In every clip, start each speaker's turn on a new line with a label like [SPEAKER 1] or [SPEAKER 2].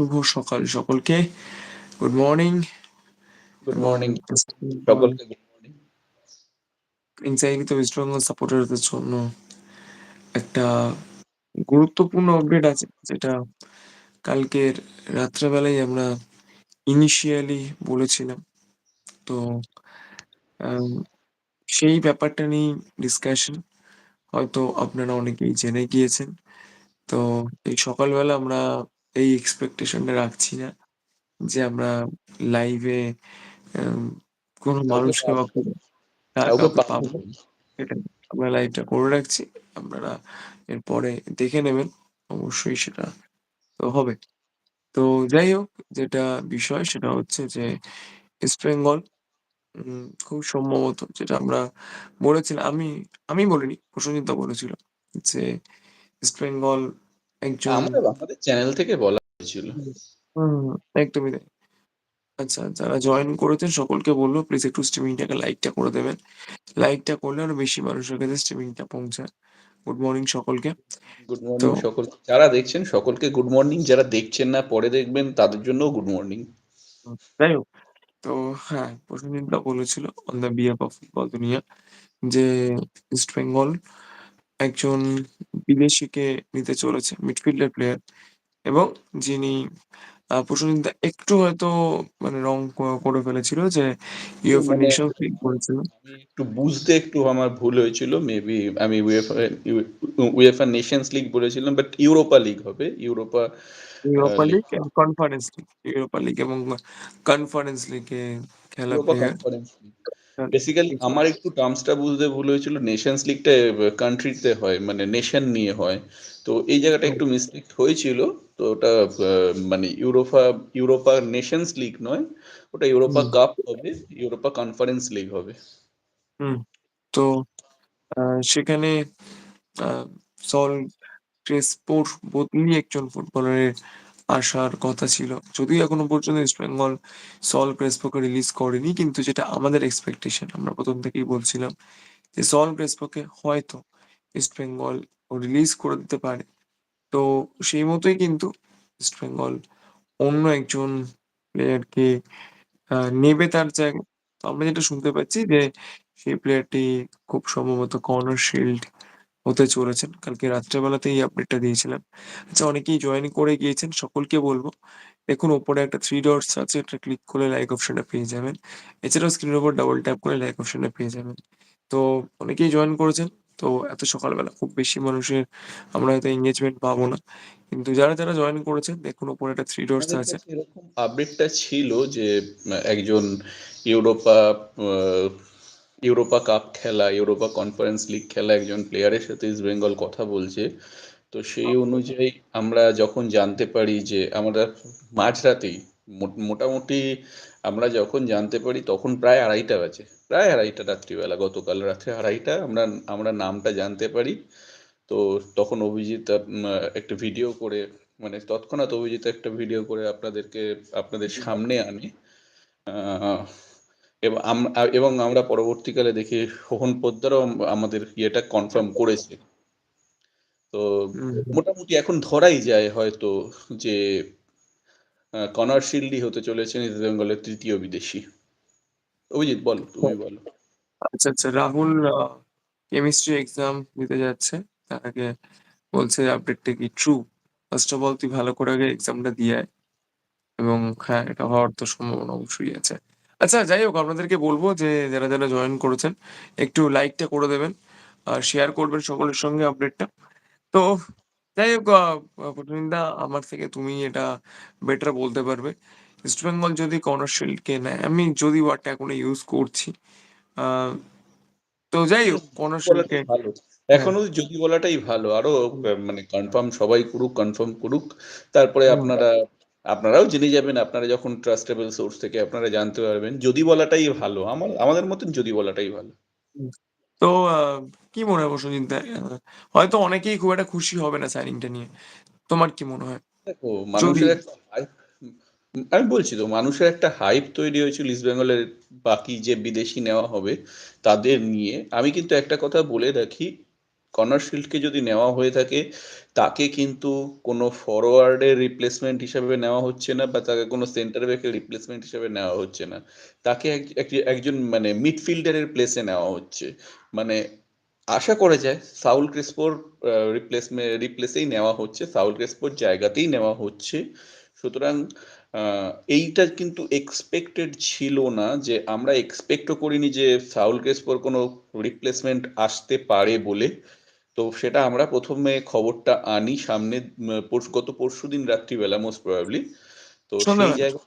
[SPEAKER 1] শুভ সকাল সকলকে। Good morning
[SPEAKER 2] good morning সকলকে good morning.
[SPEAKER 1] anxiety West Bengal সাপোর্টারদের জন্য একটা গুরুত্বপূর্ণ আপডেট আছে যেটা কালকের রাত্রেবেলায় আমরা ইনিশিয়ালি বলেছিলাম। তো সেই ব্যাপারটা নিয়েই ডিসকাশন। হয়তো আপনারা অনেকেই জেনে গিয়েছেন। তো এই সকালবেলা আমরা এই এক্সপেকটেশনটা রাখছি না যে আমরা লাইভে আম কোনো
[SPEAKER 2] কাউকে
[SPEAKER 1] মানুষকে বা
[SPEAKER 2] পাবো
[SPEAKER 1] কোনো
[SPEAKER 2] কাউকে
[SPEAKER 1] কাউকে
[SPEAKER 2] পাবো
[SPEAKER 1] পাবো না। সেটাই। আমরা লাইভটা করে রাখছি। আপনারা এরপরে দেখে নেবেন। অবশ্যই সেটা তো হবে। তো যাই হোক যেটা বিষয় সেটা হচ্ছে যে ইস্ট বেঙ্গল উম খুব সম্ভবত যেটা আমরা বলেছিলাম আমি, আমি বলিনি প্রসেনজিৎ দা বলেছিল যে ইস্ট বেঙ্গল একজন
[SPEAKER 2] আমাদের আমাদের চ্যানেল থেকে বলা হয়েছিল।
[SPEAKER 1] হুম, একদমই তাই। আচ্ছা যারা জয়েন করেছেন সকলকে বলব প্লিজ একটু স্ট্রিমিংটাকে লাইকটা করে দেবেন। লাইকটা করলে আরও বেশি মানুষের কাছে স্ট্রিমিংটা পৌঁছায়। গুড মর্নিং সকলকে।
[SPEAKER 2] গুড মর্নিং সকল যারা দেখছেন সকলকে গুড মর্নিং যারা দেখছেন না পরে দেখবেন তাদের জন্যও গুড মর্নিং।
[SPEAKER 1] যাই হোক। তো হ্যাঁ, প্রসেনজিৎ দা বলেছিল on the behalf of football দুনিয়া যে ইস্ট বেঙ্গল একজন বিদেশীকে নিতে চলেছে মিডফিল্ডার প্লেয়ার এবং যিনি প্রসেনজিৎ একটু হয়তো মানে রং করে ফেলেছিল যে
[SPEAKER 2] মানে
[SPEAKER 1] নেশনস লিগ বলেছিল।
[SPEAKER 2] একটু বুঝতে একটু আমার ভুল হয়েছিল। মেবি আমি ইউ UEFA নেশনস লিগ বলেছিলাম বাট ইউরোপা লিগ হবে। Europa
[SPEAKER 1] Europa
[SPEAKER 2] League
[SPEAKER 1] League Conference League. Europa League এবং কনফারেন্স লিগে খেলা
[SPEAKER 2] বেসিক্যালি আমার একটু টার্মস টা বুঝতে ভুল হয়েছিল। নেশনস লিগটা কান্ট্রি তে হয় মানে নেশন নিয়ে হয়। তো এই জায়গাটা একটু মিস্টেক হয়েছিল। তো ওটা মানে ইউরোপা ইউরোপা নেশনস লিগ নয়। ওটা ইউরোপা কাপ হবে। ইউরোপা কনফারেন্স লিগ হবে।
[SPEAKER 1] হুম। তো সেখানে সল ক্রেসপোর বদলি একজন ফুটবলারের আসার কথা ছিল। যদিও এখনও পর্যন্ত ইস্ট বেঙ্গল সল ক্রেসপোকে রিলিজ করেনি। কিন্তু যেটা আমাদের এক্সপেকটেশন আমরা প্রথম থেকেই বলছিলাম যে সল ক্রেসপোকে হয়তো ইস্ট বেঙ্গল রিলিজ করে দিতে পারে। তো সেই মতোই কিন্তু ইস্ট বেঙ্গল অন্য একজন প্লেয়ারকে নেবে তার জায়গায়। আমরা যেটা শুনতে পাচ্ছি যে সেই প্লেয়ারটি খুব সম্ভবত কর্নার শিল্ড হতে চলেছেন। কালকে রাত্রেবেলাতেই এই আপডেটটা দিয়েছিলাম। আচ্ছা অনেকেই জয়েন করে গিয়েছেন সকলকে বলব দেখুন ওপরে একটা থ্রি ডটস আছে এটা ক্লিক করে লাইক অপশনটা পেয়ে যাবেন। এছাড়াও স্ক্রিনের উপর ডাবল ট্যাপ করে লাইক অপশনটা পেয়ে যাবেন। তো অনেকেই জয়েন করেছেন। তো এত সকালবেলা খুব বেশি মানুষের আমরা হয়তো এনগেজমেন্ট পাবো না। কিন্তু যারা, যারা জয়েন করেছেন দেখুন ওপরে একটা থ্রি ডটস আছে।
[SPEAKER 2] এরকম আপডেটটা ছিল যে একজন ইউরোপা ইউরোপা কাপ খেলা, ইউরোপা কনফারেন্স লিগ খেলা একজন প্লেয়ারের সাথে ইস্ট বেঙ্গল কথা বলছে। তো সেই অনুযায়ী আমরা যখন জানতে পারি যে আমরা মাঝরাতেই মোটামুটি আমরা যখন জানতে পারি তখন প্রায় ২:৩০ বাজে। প্রায় ২:৩০ রাত্রিবেলা গতকাল রাত্রে ২:৩০ আমরা আমরা নামটা জানতে পারি। তো তখন অভিজিৎ একটা ভিডিও করে মানে তৎক্ষণাৎ অভিজিৎ একটা ভিডিও করে আপনাদেরকে আপনাদের সামনে আনে। এবং আমরা পরবর্তীকালে দেখি সোহন পোদ্দারও আমাদের ইয়েটা কনফার্ম করেছে। তো। মোটামুটি এখন ধরাই যায় হয়তো যে কনার শিল্ডি হতে চলেছেন ইস্ট বেঙ্গলের ৩য় বিদেশি। অভিজিৎ বলো, তুমি বলো।
[SPEAKER 1] আচ্ছা, আচ্ছা রাহুল কেমিস্ট্রি এক্সাম দিতে যাচ্ছে। তার আগে বলছে আপডেটটা কি ট্রু? ফার্স্ট অফ অল তুই ভালো করে আগে এক্সামটা দিয়ে আয়। এবং হ্যাঁ, এটা হওয়ার তো সম্ভাবনা অবশ্যই আছে। আচ্ছা যাই হোক আপনাদেরকে বলব যে যারা, যারা জয়েন করেছেন একটু লাইকটা করে দেবেন। আর শেয়ার করবেন সকলের সঙ্গে আপডেটটা। তো যাই হোক আ আমার থেকে তুমি এটা বেটার বলতে পারবে। ইস্ট বেঙ্গল যদি কর্নার শিল্ডকে নেয়, আমি যদি ওয়ার্ডটা এখনও ইউজ করছি। তো যাই হোক কর্নার শিল্ডকে
[SPEAKER 2] ভালো।
[SPEAKER 1] হ্যাঁ,
[SPEAKER 2] এখনও যদি বলাটাই ভালো। আরও মানে কনফার্ম সবাই করুক, কনফার্ম করুক। তারপরে আপনারা আপনারাও জেনে যাবেন আপনারা যখন ট্রাস্টেবল সোর্স থেকে আপনারা জানতে পারবেন। যদি বলাটাই ভালো। আমার আমাদের মতন যদি বলাটাই ভালো।
[SPEAKER 1] তো কি মনে হয়? আ হয়তো অনেকেই খুব একটা খুশি হবে না সাইনিংটা নিয়ে। তোমার কি মনে হয়?
[SPEAKER 2] দেখো মানুষের আমি বলছি তো মানুষের একটা হাইপ তৈরি হয়েছিল ইস্ট বেঙ্গলের বাকি যে বিদেশি নেওয়া হবে তাদের নিয়ে। আমি কিন্তু একটা কথা বলে রাখি কর্নার শিল্ডকে যদি নেওয়া হয়ে থাকে, তাকে কিন্তু কোনো ফরওয়ার্ডের রিপ্লেসমেন্ট হিসাবে নেওয়া হচ্ছে না বা তাকে কোনো সেন্টার ব্যাকের রিপ্লেসমেন্ট হিসাবে নেওয়া হচ্ছে না। তাকে এক- এক- একজন মানে মিডফিল্ডারের প্লেসে নেওয়া হচ্ছে। মানে আশা করা যায় সাউল ক্রিস্পোর রিপ্লেসমেন্ট রিপ্লেসেই নেওয়া হচ্ছে সাউল ক্রিস্পোর জায়গাতেই নেওয়া হচ্ছে। সুতরাং এইটা কিন্তু এক্সপেক্টেড ছিল না যে আমরা এক্সপেক্টও করিনি যে সাউল ক্রিস্পোর কোনো রিপ্লেসমেন্ট আসতে পারে বলে। তো সেটা আমরা প্রথমে খবরটা আনি সামনে গত পরশু দিন রাত্রিবেলা মোস্ট প্রবাবলি তো সেই। জায়গা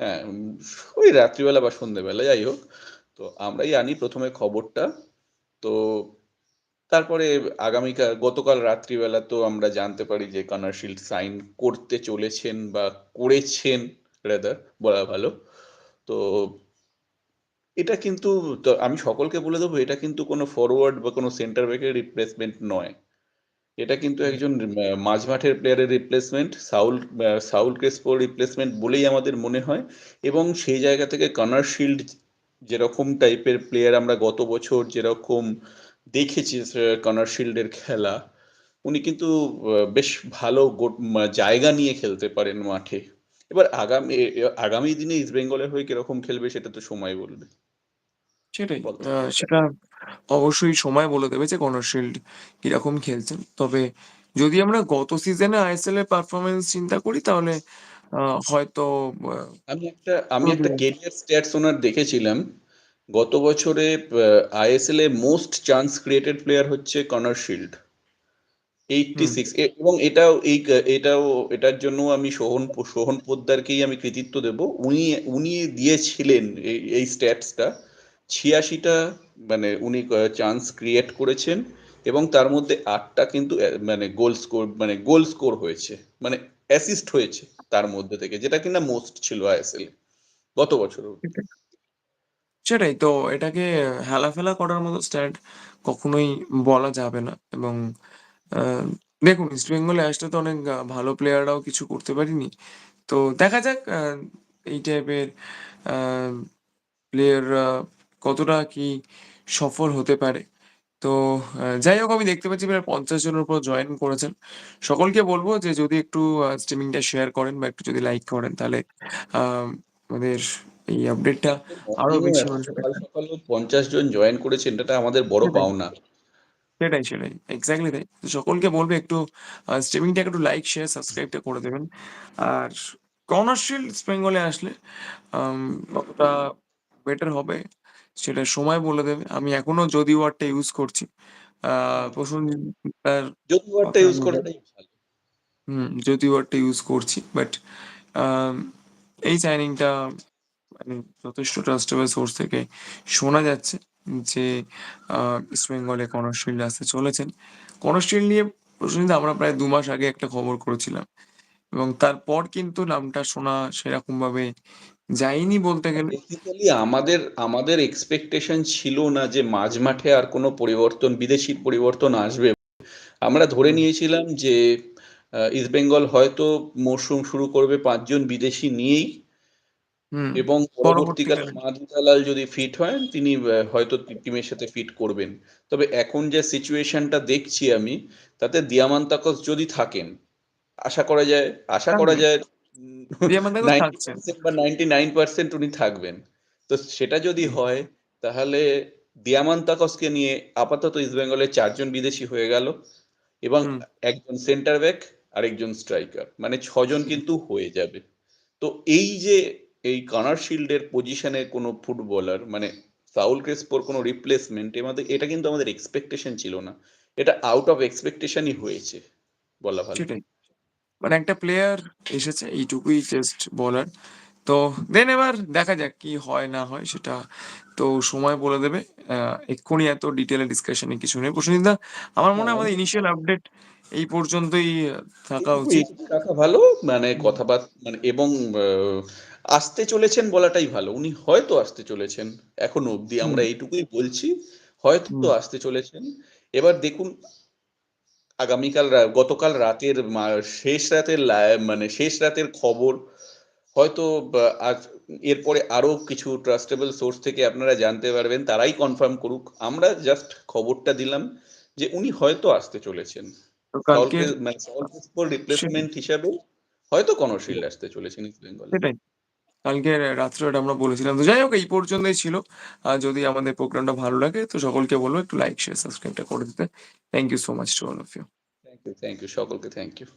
[SPEAKER 2] হ্যাঁ ওই রাত্রিবেলা বা সন্ধ্যেবেলা যাই হোক। তো আমরাই আনি প্রথমে খবরটা। তো তারপরে আগামীকাল গতকাল রাত্রিবেলা তো আমরা জানতে পারি যে কনার্শিল সাইন করতে চলেছেন বা করেছেন রেদার বলা ভালো। তো এটা কিন্তু আমি সকলকে বলে দেবো এটা কিন্তু কোনো ফরওয়ার্ড বা কোনো সেন্টার ব্যাকের রিপ্লেসমেন্ট নয়। এটা কিন্তু একজন আহ, মাঝমাঠের প্লেয়ারের রিপ্লেসমেন্ট সাউল সাউল ক্রেসপোর রিপ্লেসমেন্ট বলেই আমাদের মনে হয় এবং সেই জায়গা থেকে কনার শিল্ড যেরকম টাইপের প্লেয়ার আমরা গত বছর যেরকম দেখেছি কনার শিল্ডের খেলা উনি কিন্তু বেশ ভালো জায়গা নিয়ে খেলতে পারেন মাঠে। এবার আগামী আগামী দিনে ইস্ট বেঙ্গলের হয়ে কীরকম খেলবে সেটা তো সময় বলবে।
[SPEAKER 1] সেটাই। সেটা অবশ্যই সময় বলে দেবে যে কর্নার শিল্ড কীরকম খেলছেন। তবে যদি আমরা গত সিজনে আইএসএল এর পারফরমেন্স চিন্তা করি তাহলে আহ, হয়তো
[SPEAKER 2] আমি একটা আমি একটা
[SPEAKER 1] পুরুলিয়া।
[SPEAKER 2] কেরিয়ার স্ট্যাটস ওনার দেখেছিলাম। গত বছরে আইএসএল এ মোস্ট চান্স ক্রিয়েটেড প্লেয়ার হচ্ছে কনার শিল্ড এইটটি
[SPEAKER 1] হুম।
[SPEAKER 2] সিক্স এবং এটাও এই এটাও এটার জন্য আমি সোহন সোহন পোদ্দারকেই আমি কৃতিত্ব দেব। উনি উনি দিয়েছিলেন এই এই স্ট্যাটসটা ছিয়াশিটা মানে উনি চান্স ক্রিয়েট করেছেন এবং তার মধ্যে আটটা কিন্তু মানে গোল স্কোর মানে গোল স্কোর হয়েছে মানে অ্যাসিস্ট হয়েছে তার মধ্যে থেকে, যেটা কিনা মোস্ট ছিল আইএসএল গত বছর।
[SPEAKER 1] সেটাই তো, এটাকে হেলাফেলা করার মতো স্ট্যান্ড কখনোই বলা যাবে না এবং দেখুন ইস্ট বেঙ্গলে আসলে তো অনেক ভালো প্লেয়াররাও কিছু করতে পারিনি। তো দেখা যাক এই টাইপের প্লেয়াররা কতটা কি সফল হতে পারে? তো যাই হোক আমি দেখতে পাচ্ছি প্রায় পঞ্চাশ জনের উপর জয়েন করেছেন। সকলকে বলব যে যদি একটু স্ট্রিমিংটা শেয়ার করেন বা একটু যদি লাইক করেন তাহলে আমাদের এই আপডেটটা
[SPEAKER 2] আরও
[SPEAKER 1] বেশি
[SPEAKER 2] সকাল পঞ্চাশ জন জয়েন করেছেন এটা আমাদের বড়। পাওনা।
[SPEAKER 1] সেটাই সেটাই। এক্স্যাক্টলি তাই। সকলকে বলবে একটু স্ট্রিমিংটা একটু লাইক শেয়ার সাবস্ক্রাইবটা করে দেবেন। আর কর্নারশিল বেঙ্গলে আসলে কতটা বেটার হবে সেটা সময় বলে দেবে। আমি এখনও যদি ওয়ার্ডটা ইউজ করছি আহ প্রসেনজিৎদার
[SPEAKER 2] যদি ওয়ার্ডটা ইউজ করাটাই ভালো।
[SPEAKER 1] হুম যদি ওয়ার্ডটা ইউজ করছি বাট এই সাইনিংটা মানে যথেষ্ট ট্রাস্টেবল সোর্স থেকে শোনা যাচ্ছে যে ইস্ট বেঙ্গলে কনার্সিল আসতে চলেছেন। কনার্সিল নিয়ে প্রসেনজিৎ আমরা প্রায় দু মাস আগে একটা খবর করেছিলাম এবং তারপর কিন্তু নামটা শোনা সেরকম ভাবে যায়নি বলতে গেলে।
[SPEAKER 2] বেসিক্যালি আমাদের আমাদের এক্সপেকটেশন ছিল না যে মাঝ মাঠে আর কোনো পরিবর্তন বিদেশি পরিবর্তন আসবে। আমরা ধরে নিয়েছিলাম যে ইস্ট বেঙ্গল হয়তো মরশুম শুরু করবে পাঁচজন বিদেশি নিয়েই এবং পরবর্তীকালে মাদুতালাল যদি ফিট হয় তিনি হয়তো টিমের সাথে ফিট করবেন। তবে এখন যে সিচুয়েশনটা দেখছি আমি তাতে দিয়ামান্তাকস যদি থাকেন আশা করা যায় আশা করা যায় বা নাইনটি নাইন পার্সেন্ট উনি থাকবেন। তো সেটা যদি হয় তাহলে দিয়ামান্তাকসকে নিয়ে আপাতত ইস্টবেঙ্গলের চারজন বিদেশি হয়ে গেল এবং একজন সেন্টার ব্যাক আর একজন স্ট্রাইকার মানে ছজন কিন্তু হয়ে যাবে। তো এই যে এই কানার শিল্ডের পজিশনে কোনো ফুটবলার মানে সাউল ক্রেসপোর কোনো রিপ্লেসমেন্ট আমাদের এটা কিন্তু আমাদের এক্সপেকটেশন ছিল না। এটা আউট অফ এক্সপেকটেশনই হয়েছে বলা ভালো।
[SPEAKER 1] মানে একটা প্লেয়ার এসেছে এইটুকুই জাস্ট বলার। তো দেন এবার দেখা যাক কি হয় না হয় সেটা তো সময় বলে দেবে। এক্ষুনি এত ডিটেলে ডিসকাশনে কিছু নেই। প্রসেনজিৎদা আমার মনে হয় আমাদের ইনিশিয়াল আপডেট এই পর্যন্তই থাকা উচিত।
[SPEAKER 2] রাখা ভালো মানে কথাবার্তা মানে এবং আসতে চলেছেন বলাটাই ভালো। উনি হয়তো আসতে চলেছেন এখনও অবধি আমরা এইটুকুই বলছি হয়তো আসতে চলেছেন। এবার দেখুন আগামীকাল গতকাল রাতের শেষ রাতের মানে শেষ রাতের খবর হয়তো আজ এরপরে আরও কিছু ট্রাস্টেবল সোর্স থেকে আপনারা জানতে পারবেন তারাই কনফার্ম করুক আমরা জাস্ট খবরটা দিলাম যে উনি হয়তো আসতে চলেছেন। ক্রিস মানে রিপ্লেসমেন্ট হিসাবে হয়তো কনর শিল্ড আসতে চলেছেন ইস্ট বেঙ্গলে।
[SPEAKER 1] কালকে রাত্রে আমরা বলেছিলাম। তো যাই হোক এই পর্যন্তই ছিল। আর যদি আমাদের প্রোগ্রামটা ভালো লাগে তো সকলকে বলব একটু লাইক, শেয়ার, সাবস্ক্রাইবটা করে দিতে। Thank you so much to all of you.
[SPEAKER 2] Thank you, thank you. সকলকে থ্যাংক ইউ।